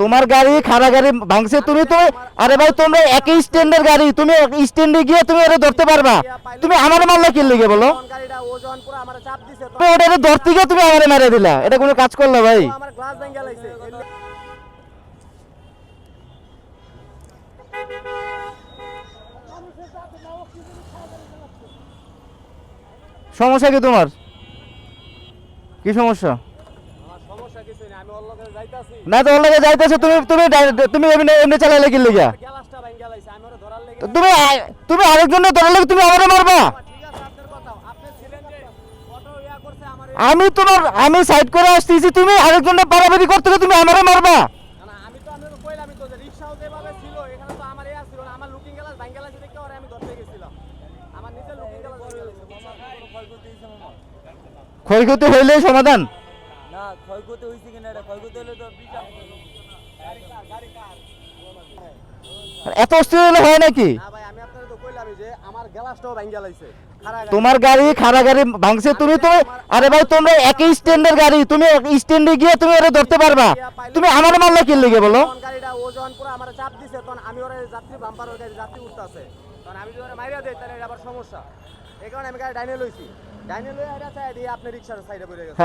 তোমার গাড়ি খারাপ গাড়ি ভাঙছে তুমি তো? আরে ভাই, তোমরা একই স্ট্যান্ডের গাড়ি, তুমি স্ট্যান্ডে গিয়ে তুমি এটা ধরতে পারবা। তুমি আমার মারলা কি লিগে বলো? ওটা ধরতে গিয়ে তুমি আমার মেরে দিলা। এটা কোনো কাজ করল ভাই? সমস্যা কি তোমার? কি সমস্যা আমার সমস্যা কিছু নেই আমি ওর লগে যাইতাছি না তো ওর লাগে যাইতেছে তুমি তুমি তুমি এমনি এমনি চালাইলে কি লিগা? ধরার তুমি তুমি আরেকজনের ধরে লাগে তুমি আমারে মারবা? ঠিক আছে আপনার কথা। আপনি ছিলেন যে অটো ইয়া করছে আমার আমি তোমার আমি সাইড করে আসতেছি তুমি আরেকজনের পারাবারি করতে তুমি আমারে মারবা? না আমি তো আপনাকে কইলাম তো যে রিকশাও যেভাবে ছিল এখানে তো আমার ইয়া ছিল না আমার লুকিং গ্লাস ভেঙে লাইছে দেখে ওরে আমি ধরতে গেছিলাম। আমার নিজের লুকিং গ্লাস ভেঙে লাইছে ক্ষয়ক্ষতি হইলে সমাধান। ক্ষয়ক্ষতি হয়েছে কিনা এটা ক্ষয়ক্ষতি হলে তো এত অস্থির হলে হয় নাকি? না ভাই আমি আপনাকে তো কইলামই যে আমার গ্লাসটাও ভেঙে লাইছে খারাপ তোমার গাড়ি খারাপ গাড়ি ভাঙছে তুমি তো আরে ভাই তোমরা একই স্ট্যান্ডের গাড়ি তুমি স্ট্যান্ডে গিয়ে তুমি এটা ধরতে পারবা। তুমি আমার মারলা কি লিগে বলো। গাড়িটা ওজন পুরো আমার চাপ দিছে তখন আমি ওরে যাত্রী বাম্পার ওর গাড়ি যাত্রী উঠতেছে। তখন আমি যদি ওরে মাইরা দেই তাহলে আবার সমস্যা। এই কারণে আমি গাড়ি ডাইনে লইছি।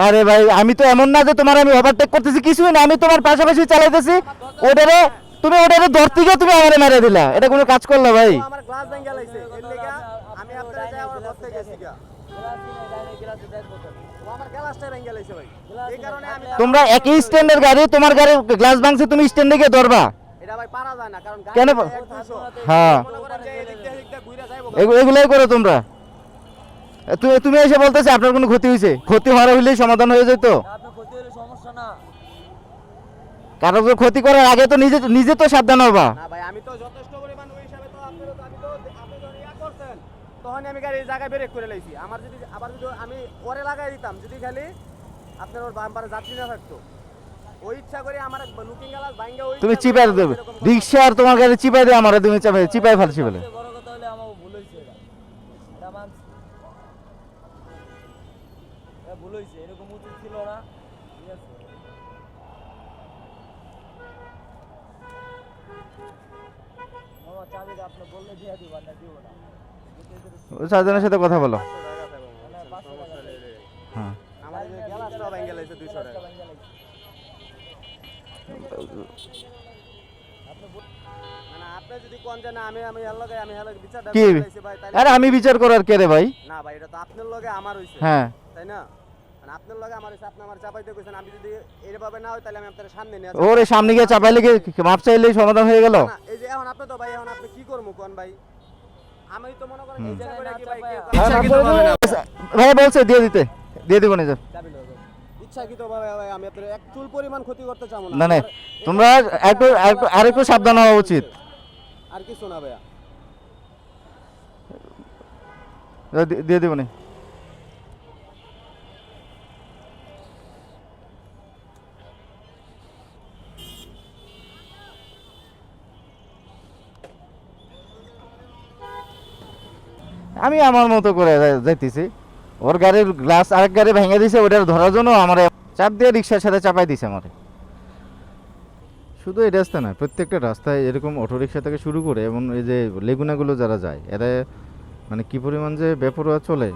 আরে ভাই আমি তো এমন না যে তোমার আমি ওভারটেক করতেছি কিছুই না আমি তোমার পাশাপাশি চালাইতেছি। ওটারে তুমি ওটারে ধরতে গিয়ে তুমি আমারে মেরে দিলা। এটা কোনো কাজ করল ভাই? তোমরা একই স্ট্যান্ডের গাড়ি তোমার গাড়ি গ্লাস ভাঙছে তুমি স্ট্যান্ডে গিয়ে ধরবা। কেন? হ্যাঁ। এগুলাই করো তোমরা। তুমি তুমি এসে বলতেছে আপনার কোনো ক্ষতি হয়েছে ক্ষতি হওয়ার হইলেই সমাধান হয়ে যেত ক্ষতি হলে সমস্যা না। কারও তো ক্ষতি করার আগে তো নিজে নিজে তো সাবধান হবা। না ভাই আমি তো যথেষ্ট পরিমাণ ওই হিসাবে তো আপনারও তো আমি তো আপনি যখন ইয়া করছেন তখন আমি গাড়ি এই ব্রেক করে লাইছি। আমার যদি আবার যদি আমি ওরে লাগাই দিতাম যদি খালি আপনার ওর বাম্পারে যাত্রী না থাকতো। ওই ইচ্ছা করে আমার লুকিং গ্লাস ভাঙ্গা ওই তুমি চিপাই দেবে। রিক্সা আর তোমার গাড়ি চিপাই দিয়ে আমার তুমি চাপাই চিপাই ফেলছি বলে। বড় কথা হলে আমার ভুল হয়েছে এটা। এটা মানছি ভুল হয়েছে এরকম উচিত ছিল না। ঠিক আছে। মামা চাবিটা আপনি বললে দিয়ে দিব না দিব না। চারজনের সাথে কথা বলো। পাঁচশো টাকা দেবে। হ্যাঁ আমার যে গ্লাসটা ভাঙ্গা লাইছে 200 টাকা। কি? তাইলে আরে আমি বিচার করার কে রে ভাই? না ভাই এটা তো আপনার লগে আমার হইছে। হ্যাঁ। তাই না? মানে আপনার লগে আমার হইছে আপনি আমার চাপাইতে কইছেন আমি যদি এইভাবে না হয় তাহলে আমি আপনার সামনে নিয়ে ওরে সামনে গিয়ে চাপাইলে কি মাপ চাইলেই সমাধান হয়ে গেল? এই যে এখন আপনি তো ভাই এখন আপনি কি করব কোন ভাই? আমি তো মনে করেন এই জায়গায় কি ভাই কেউ- হ্যাঁ, ইচ্ছাকৃতভাবে না। ভাই বলছে দিয়ে দিতে দিয়ে দিব না ইচ্ছাকৃতভাবে আমি আপনার এক চুল পরিমাণ ক্ষতি করতে চাবো না। না না আমার- তোমরা একটু একটু- সাবধান হওয়া উচিত। আর কিছু না ভাইয়া। দিয়ে দিব না। আমি আমার মতো করে যাইতেছি। ওর গাড়ির গ্লাস আরেক গাড়ি ভেঙে দিছে, ওটার ধরার জন্য আমার চাপ দিয়ে রিক্সার সাথে চাপাই দিছে আমার। শুধু এই রাস্তা না প্রত্যেকটা রাস্তায় এরকম অটো রিক্সা থেকে শুরু করে এবং এই যে লেগুনাগুলো যারা যায়, এরা মানে কি পরিমাণ যে বেপরোয়া চলে